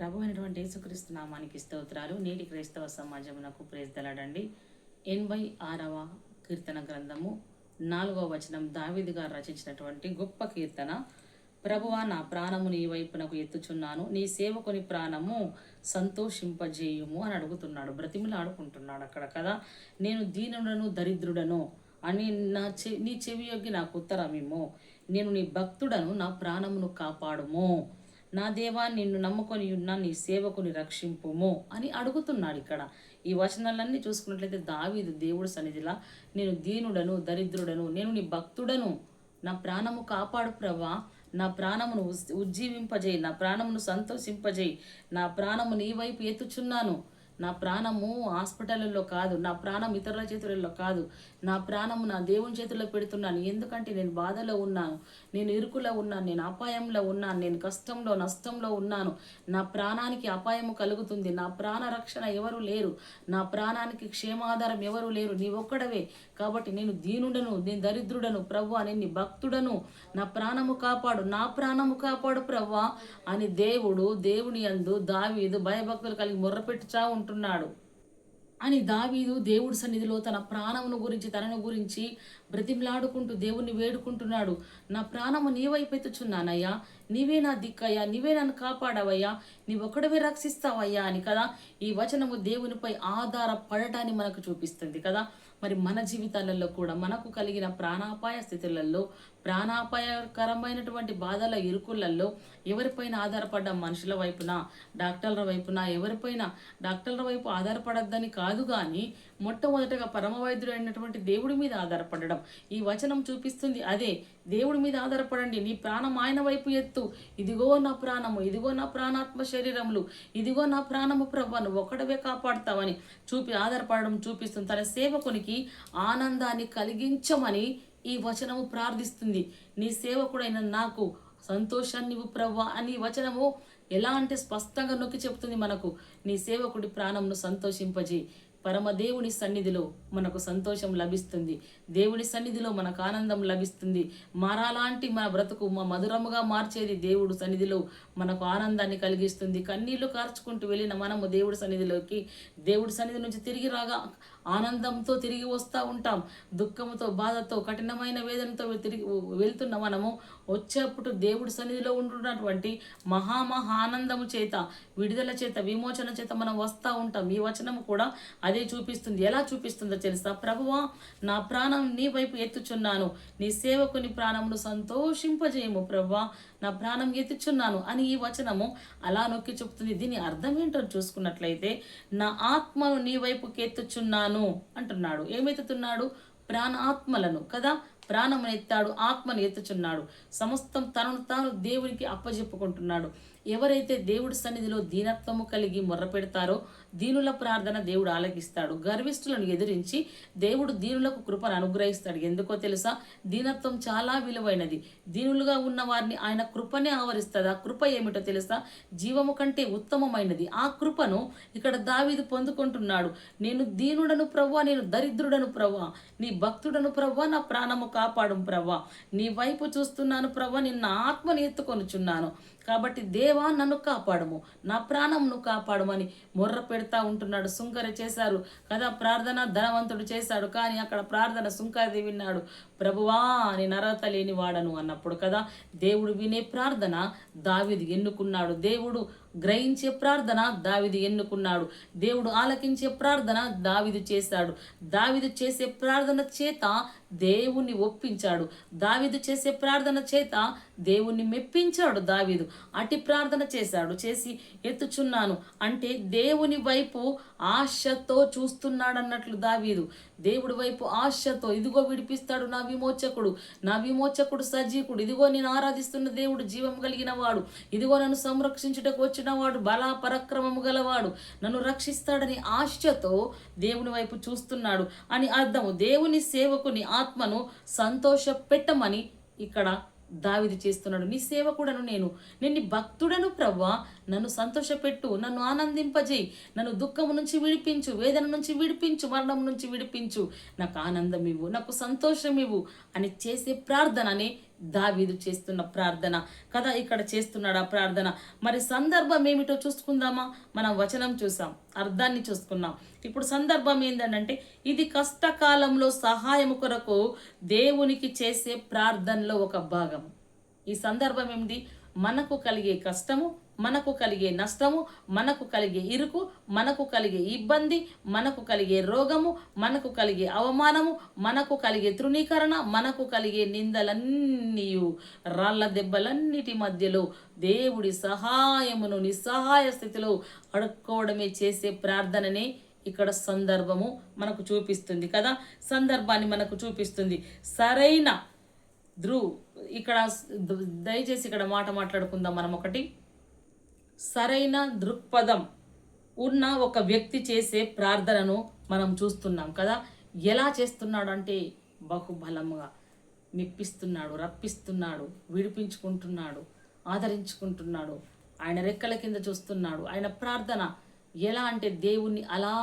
ప్రభు అయినటువంటి యేసుక్రీస్తు నామానికి స్తోత్రాలు. నేటి క్రైస్తవ సమాజమునకు ప్రేస్తలాడండి ఎనభై ఆరవ కీర్తన గ్రంథము నాలుగవ వచనం దావిది గారు రచించినటువంటి గొప్ప కీర్తన. ప్రభువా నా ప్రాణము నీ వైపునకు ఎత్తుచున్నాను. నీ సేవకుని ప్రాణము సంతోషింపజేయుము అని అడుగుతున్నాడు. బ్రతిమిలాడుకుంటున్నాడు అక్కడ కదా. నేను దీనుడను దరిద్రుడను అని నా చె నీ చెవి యొగ్గి నాకు ఉత్తరమేమో నేను నీ భక్తుడను నా ప్రాణమును కాపాడుము. నా దేవా నిన్ను నమ్ముకొని ఉన్న నీ సేవకుని రక్షింపుము అని అడుగుతున్నాడు ఇక్కడ. ఈ వచనాలన్నీ చూసుకున్నట్లయితే దావీదు దేవుడు సన్నిధిలా నేను దీనుడను దరిద్రుడను నేను నీ భక్తుడను. నా ప్రాణము కాపాడు ప్రభా. నా ప్రాణమును ఉజ్- ఉజ్జీవింపజేయి. నా ప్రాణమును సంతోషింపజేయి. నా ప్రాణము నీ వైపు ఎత్తుచున్నాను. నా ప్రాణము హాస్పిటల్లో కాదు నా ప్రాణం ఇతరుల చేతులలో కాదు. నా ప్రాణము నా దేవుని చేతుల్లో పెడుతున్నాను. ఎందుకంటే నేను బాధలో ఉన్నాను. నేను ఇరుకులో ఉన్నాను. నేను అపాయంలో ఉన్నాను. నేను కష్టంలో నష్టంలో ఉన్నాను. నా ప్రాణానికి అపాయము కలుగుతుంది. నా ప్రాణ రక్షణ ఎవరు లేరు. నా ప్రాణానికి క్షేమాధారం ఎవరు లేరు. నీ ఒక్కడవే. కాబట్టి నేను దీనుడను నేను దరిద్రుడను ప్రభు అని నీ భక్తుడను. నా ప్రాణము కాపాడు. నా ప్రాణము కాపాడు ప్రవ్వా అని దేవుడు దేవుని అందు దావీదు భయభక్తులు కలిగి మొర్రపెట్టుచా ఉంటున్నాడు అని దావీదు దేవుడి సన్నిధిలో తన ప్రాణమును గురించి తనను గురించి బ్రతిమలాడుకుంటూ దేవుణ్ణి వేడుకుంటున్నాడు. నా ప్రాణము నీవైపెత్తుచున్నానయ్యా నీవే నా దిక్కయ్యా నీవే నన్ను కాపాడవయ్యా నీవొక్కడవే రక్షిస్తావయ్యా అని కదా ఈ వచనము దేవునిపై ఆధారపడటాన్ని మనకు చూపిస్తుంది కదా. మరి మన జీవితాలలో కూడా మనకు కలిగిన ప్రాణాపాయ స్థితులలో ప్రాణాపాయకరమైనటువంటి బాధల ఇరుకులలో ఎవరిపైన ఆధారపడ్డ మనుషుల వైపున డాక్టర్ల వైపున ఎవరిపైన డాక్టర్ల వైపు ఆధారపడద్దని కాదు కానీ మొట్టమొదటగా పరమవైద్యుడు అయినటువంటి దేవుడి మీద ఆధారపడడం. ఈ వచనం చూపిస్తుంది అదే దేవుడి మీద ఆధారపడండి. నీ ప్రాణం ఆయన వైపు ఎత్తు. ఇదిగో నా ప్రాణము ఇదిగో నా ప్రాణాత్మ శరీరములు ఇదిగో నా ప్రాణము ప్రభు నువ్వు ఒక్కడవే కాపాడుతావని చూపి ఆధారపడడం చూపిస్తుంది. తన సేవకునికి ఆనందాన్ని కలిగించమని ఈ వచనము ప్రార్థిస్తుంది. నీ సేవకుడైన నాకు సంతోషాన్ని ఇవ్వు ప్రవ్వా అని వచనము ఎలా అంటే స్పష్టంగా నొక్కి చెప్తుంది మనకు. నీ సేవకుడి ప్రాణంను సంతోషింపజేయి. పరమదేవుని సన్నిధిలో మనకు సంతోషం లభిస్తుంది. దేవుని సన్నిధిలో మనకు ఆనందం లభిస్తుంది. మారాలాంటి మన బ్రతుకు మా మధురముగా మార్చేది దేవుడు సన్నిధిలో మనకు ఆనందాన్ని కలిగిస్తుంది. కన్నీళ్ళు కార్చుకుంటూ వెళ్ళిన మనము దేవుడి సన్నిధిలోకి దేవుడి సన్నిధి నుంచి తిరిగి రాగా ఆనందంతో తిరిగి వస్తూ ఉంటాం. దుఃఖంతో బాధతో కఠినమైన వేదనతో తిరిగి వెళ్తున్న మనము వచ్చేప్పుడు దేవుడి సన్నిధిలో ఉంటున్నటువంటి మహామహా ఆనందము చేత విడుదల చేత విమోచన చేత మనం వస్తూ ఉంటాం. ఈ వచనం కూడా అదే చూపిస్తుంది. ఎలా చూపిస్తుందో తెలుసా? ప్రభువా నా ప్రాణం నీ వైపు ఎత్తుచున్నాను. నీ సేవకుని ప్రాణమును సంతోషింపజేయము ప్రభువా. నా ప్రాణం ఎత్తుచున్నాను అని ఈ వచనము అలా నొక్కి చెబుతుంది. దీని అర్థం ఏంటో చూసుకున్నట్లయితే నా ఆత్మను నీ వైపుకి ఎత్తుచున్నాను అంటున్నాడు. ఏమెత్తుతున్నాడు ప్రాణాత్మలను కదా? ప్రాణమును ఎత్తాడు ఆత్మను ఎత్తుచున్నాడు. సమస్తం తనను తాను దేవునికి అప్పజెప్పుకుంటున్నాడు. ఎవరైతే దేవుడి సన్నిధిలో దీనత్వము కలిగి మొర్ర పెడతారో దీనుల ప్రార్థన దేవుడు ఆలకిస్తాడు. గర్విష్ఠులను ఎదిరించి దేవుడు దీనులకు కృపను అనుగ్రహిస్తాడు. ఎందుకో తెలుసా? దీనత్వం చాలా విలువైనది. దీనులుగా ఉన్న వారిని ఆయన కృపనే ఆవరిస్తుంది ఆ కృప ఏమిటో తెలుసా? జీవము కంటే ఉత్తమమైనది. ఆ కృపను ఇక్కడ దావీదు పొందుకుంటున్నాడు. నేను దీనుడను ప్రవ్వా నేను దరిద్రుడను ప్రవ్వా నీ భక్తుడను ప్రవ్వా నా ప్రాణము కాపాడు ప్రవ్వా నీ వైపు చూస్తున్నాను ప్రవ్వా నిన్న ఆత్మని ఎత్తుకొనుచున్నాను. కాబట్టి దేవా నన్ను కాపాడము. నా ప్రాణంను కాపాడమని మొర్ర పెడతా ఉంటున్నాడు సుంకర చేశారు. కదా ప్రార్థన ధనవంతుడు చేశాడు కానీ అక్కడ ప్రార్థన సుంకరది విన్నాడు. ప్రభువా అని నరత లేని వాడను అన్నప్పుడు కదా దేవుడు వినే ప్రార్థన దావిది ఎన్నుకున్నాడు. దేవుడు గ్రహించే ప్రార్థన దావిది ఎన్నుకున్నాడు. దేవుడు ఆలకించే ప్రార్థన దావిదు చేశాడు. దావిదు చేసే ప్రార్థన చేత దేవుణ్ణి ఒప్పించాడు. దావిదు చేసే ప్రార్థన చేత దేవుణ్ణి మెప్పించాడు దావిదు. అటి ప్రార్థన చేశాడు చేసి ఎత్తుచున్నాను. అంటే దేవుని వైపు ఆశతో చూస్తున్నాడన్నట్లు దావీదు. దేవుడి వైపు ఆశతో ఇదిగో విడిపిస్తాడు నా విమోచకుడు నా విమోచకుడు సజీకుడు. ఇదిగో నేను ఆరాధిస్తున్న దేవుడు జీవం కలిగిన వాడు. ఇదిగో నన్ను సంరక్షించుటకు వచ్చిన వాడు బలా పరక్రమము గలవాడు. నన్ను రక్షిస్తాడని ఆశతో దేవుని వైపు చూస్తున్నాడు అని అర్థము. దేవుని సేవకుని ఆత్మను సంతోష పెట్టమని ఇక్కడ దావిది చేస్తున్నాడు నీ సేవకుడను నేను నేను భక్తుడను ప్రవ్వా. నన్ను సంతోషపెట్టు నన్ను ఆనందింపజేయి. నన్ను దుఃఖము నుంచి విడిపించు వేదన నుంచి విడిపించు మరణం నుంచి విడిపించు. నాకు ఆనందం ఇవ్వు నాకు సంతోషం ఇవ్వు అని చేసే ప్రార్థనని దావీదు చేస్తున్న ప్రార్థన కదా ఇక్కడ చేస్తున్నాడు ఆ ప్రార్థన. మరి సందర్భం ఏమిటో చూసుకుందామా? మనం వచనం చూసాం అర్థాన్ని చూసుకున్నాం. ఇప్పుడు సందర్భం ఏంటంటే ఇది కష్టకాలంలో సహాయం కొరకు దేవునికి చేసే ప్రార్థనలో ఒక భాగం. ఈ సందర్భం ఏమిటి? మనకు కలిగే కష్టము మనకు కలిగే నష్టము మనకు కలిగే ఇరుకు మనకు కలిగే ఇబ్బంది మనకు కలిగే రోగము మనకు కలిగే అవమానము మనకు కలిగే తృణీకరణ మనకు కలిగే నిందలన్నీ రాళ్ళ దెబ్బలన్నిటి మధ్యలో దేవుడి సహాయమును నిస్సహాయ స్థితిలో అడుక్కోవడమే చేసే ప్రార్థననే ఇక్కడ సందర్భము మనకు చూపిస్తుంది కదా? సందర్భాన్ని మనకు చూపిస్తుంది. సరైన ధ్రువ్ ఇక్కడ దయచేసి ఇక్కడ మాట మాట్లాడుకుందాం మనం ఒకటి. సరైన దృక్పథం ఉన్న ఒక వ్యక్తి చేసే ప్రార్థనను మనం చూస్తున్నాం కదా. ఎలా చేస్తున్నాడు అంటే బహుబలంగా మెప్పిస్తున్నాడు రప్పిస్తున్నాడు విడిపించుకుంటున్నాడు ఆదరించుకుంటున్నాడు ఆయన రెక్కల కింద చూస్తున్నాడు ఆయన ప్రార్థన ఎలా అంటే దేవుణ్ణి అలా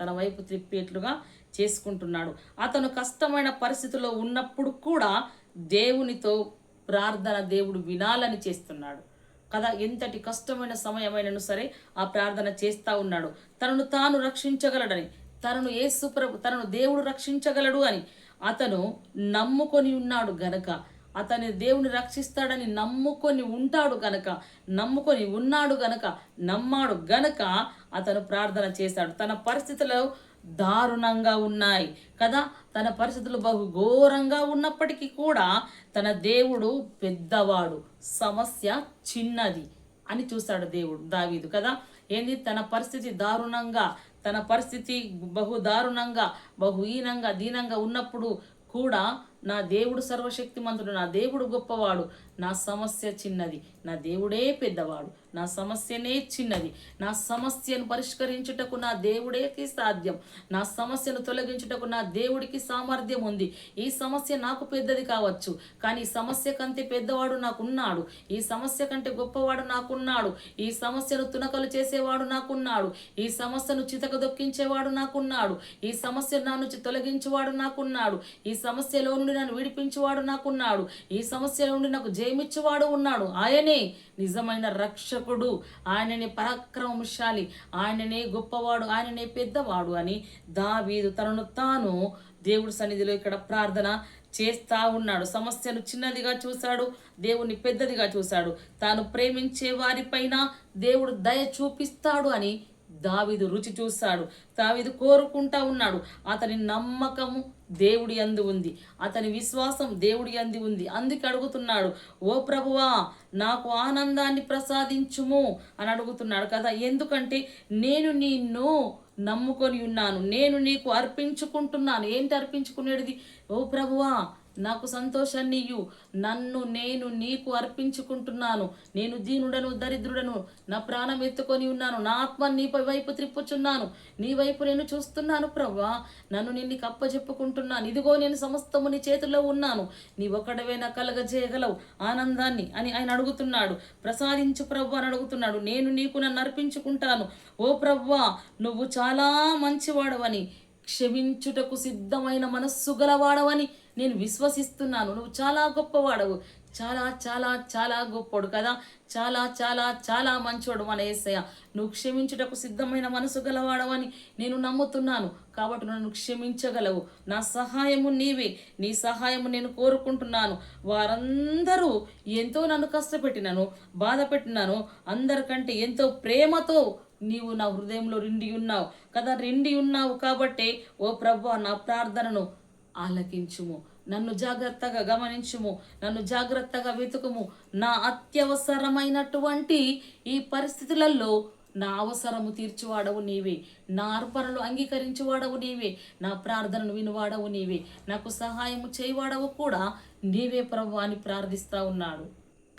తన వైపు త్రిప్పేట్లుగా చేసుకుంటున్నాడు. అతను కష్టమైన పరిస్థితిలో ఉన్నప్పుడు కూడా దేవునితో ప్రార్థన దేవుడు వినాలని చేస్తున్నాడు. కదా? ఎంతటి కష్టమైన సమయమైనను సరే ఆ ప్రార్థన చేస్తూ ఉన్నాడు. తనను తాను రక్షించగలడని తనను ఏసుప్రభు ప్రభు తనను దేవుడు రక్షించగలడు అని అతను నమ్ముకొని ఉన్నాడు గనక. అతని దేవుని రక్షిస్తాడని నమ్ముకొని ఉంటాడు గనక నమ్ముకొని ఉన్నాడు గనక నమ్మాడు గనక అతను ప్రార్థన చేశాడు. తన పరిస్థితులు దారుణంగా ఉన్నాయి కదా? తన పరిస్థితులు బహు ఘోరంగా ఉన్నప్పటికీ కూడా తన దేవుడు పెద్దవాడు. సమస్య చిన్నది అని చూశాడు దేవుడు దావీదు కదా? ఏంది? తన పరిస్థితి దారుణంగా తన పరిస్థితి బహు దారుణంగా బహుహీనంగా దీనంగా ఉన్నప్పుడు కూడా నా దేవుడు సర్వశక్తిమంతుడు నా దేవుడు గొప్పవాడు. నా సమస్య చిన్నది నా దేవుడే పెద్దవాడు. నా సమస్యనే చిన్నది. నా సమస్యను పరిష్కరించుటకు నా దేవుడేకి సాధ్యం. నా సమస్యను తొలగించుటకు నా దేవుడికి సామర్థ్యం ఉంది. ఈ సమస్య నాకు పెద్దది కావచ్చు కానీ ఈ సమస్య కంటే పెద్దవాడు నాకున్నాడు. ఈ సమస్య కంటే గొప్పవాడు నాకున్నాడు. ఈ సమస్యను తునకలు చేసేవాడు నాకున్నాడు. ఈ సమస్యను చితక దొక్కించేవాడు నాకున్నాడు. ఈ సమస్య నా నుంచి తొలగించేవాడు నాకున్నాడు. ఈ సమస్యలో నుండి నన్ను విడిపించేవాడు నాకున్నాడు. ఈ సమస్యలో నుండి నాకు జయమిచ్చేవాడు ఉన్నాడు. ఆయనే నిజమైన రక్షకుడు. ఆయననే పరాక్రమశాలి. ఆయననే గొప్పవాడు. ఆయననే పెద్దవాడు అని దావీదు తనను తాను దేవుడి సన్నిధిలో ఇక్కడ ప్రార్థన చేస్తా ఉన్నాడు. సమస్యను చిన్నదిగా చూశాడు. దేవుణ్ణి పెద్దదిగా చూశాడు. తాను ప్రేమించే వారిపైన దేవుడు దయ చూపిస్తాడు అని దావిదు రుచి చూస్తాడు. దావిదు కోరుకుంటా ఉన్నాడు. అతని నమ్మకము దేవుడి అందు ఉంది. అతని విశ్వాసం దేవుడి అంది ఉంది. అందుకే అడుగుతున్నాడు ఓ ప్రభువా నాకు ఆనందాన్ని ప్రసాదించుము అని అడుగుతున్నాడు కదా. ఎందుకంటే నేను నిన్ను నమ్ముకొని ఉన్నాను. నేను నీకు అర్పించుకుంటున్నాను. ఏంటి అర్పించుకునేది? ఓ ప్రభువా నాకు సంతోషాన్ని ఇయ్యు. నన్ను నేను నీకు అర్పించుకుంటున్నాను. నేను దీనుడను దరిద్రుడను నా ప్రాణం ఎత్తుకొని ఉన్నాను. నా ఆత్మ నీ వైపు త్రిప్పుచున్నాను. నీ వైపు నేను చూస్తున్నాను ప్రవ్వా. నన్ను నిన్ను కప్పచెప్పుకుంటున్నాను ఇదిగో నేను సమస్తము నీ చేతిలో ఉన్నాను. నీ ఒకడవే కలగజేయగలవు ఆనందాన్ని అని ఆయన అడుగుతున్నాడు. ప్రసాదించు ప్రవ్వా అని అడుగుతున్నాడు. నేను నీకు నన్ను అర్పించుకుంటాను. ఓ ప్రవ్వా నువ్వు చాలా మంచివాడవని క్షమించుటకు సిద్ధమైన మనస్సు గలవాడవని నేను విశ్వసిస్తున్నాను. నువ్వు చాలా గొప్పవాడవు. చాలా చాలా చాలా గొప్పడు కదా. చాలా చాలా చాలా మంచోడు మన ఏసయ్య. నువ్వు క్షమించుటకు సిద్ధమైన మనసు గలవాడవని నేను నమ్ముతున్నాను. కాబట్టి నన్ను క్షమించగలవు. నా సహాయము నీవే. నీ సహాయము నేను కోరుకుంటున్నాను. వారందరూ ఎంతో నన్ను కష్టపెట్టినను బాధ పెట్టినాను అందరికంటే ఎంతో ప్రేమతో నీవు నా హృదయంలో రిండి ఉన్నావు. కదా రిండి ఉన్నావు కాబట్టే ఓ ప్రభు నా ప్రార్థనను ఆలకించుము. నన్ను జాగ్రత్తగా గమనించుము. నన్ను జాగ్రత్తగా వెతుకుము. నా అత్యవసరమైనటువంటి ఈ పరిస్థితులలో నా అవసరము తీర్చువాడవు నీవే. నా అర్పణలు అంగీకరించువాడవు నీవే. నా ప్రార్థనను వినువాడవు నీవే. నాకు సహాయము చేయవాడవు కూడా నీవే ప్రభు అని ప్రార్థిస్తా ఉన్నాడు.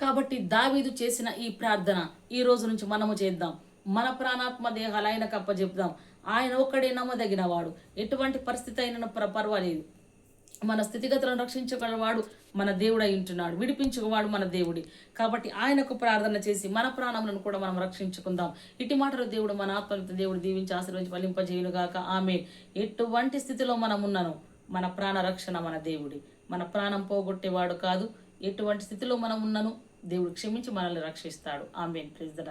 కాబట్టి దావీదు చేసిన ఈ ప్రార్థన ఈ రోజు నుంచి మనము చేద్దాం. మన ప్రాణాత్మ దేహాలు ఆయనకు అప్పచెప్దాం ఆయన ఒక్కడే నమ్మదగినవాడు. ఎటువంటి పరిస్థితి అయినా పర్వాలేదు. మన స్థితిగతులను రక్షించగలవాడు మన దేవుడై ఉంటున్నాడు. విడిపించుకువాడు మన దేవుడి. కాబట్టి ఆయనకు ప్రార్థన చేసి మన ప్రాణములను కూడా మనం రక్షించుకుందాం. ఇటు మాటలు దేవుడు మన ఆత్మ దేవుడు దీవించి ఆశీర్వించి ఫలింపజేయునుగాక. ఆమె ఎటువంటి స్థితిలో మనం ఉన్నాను మన ప్రాణ రక్షణ మన దేవుడి. మన ప్రాణం పోగొట్టేవాడు కాదు. ఎటువంటి స్థితిలో మనం ఉన్నను దేవుడు క్షమించి మనల్ని రక్షిస్తాడు. ఆమె ప్రిజ్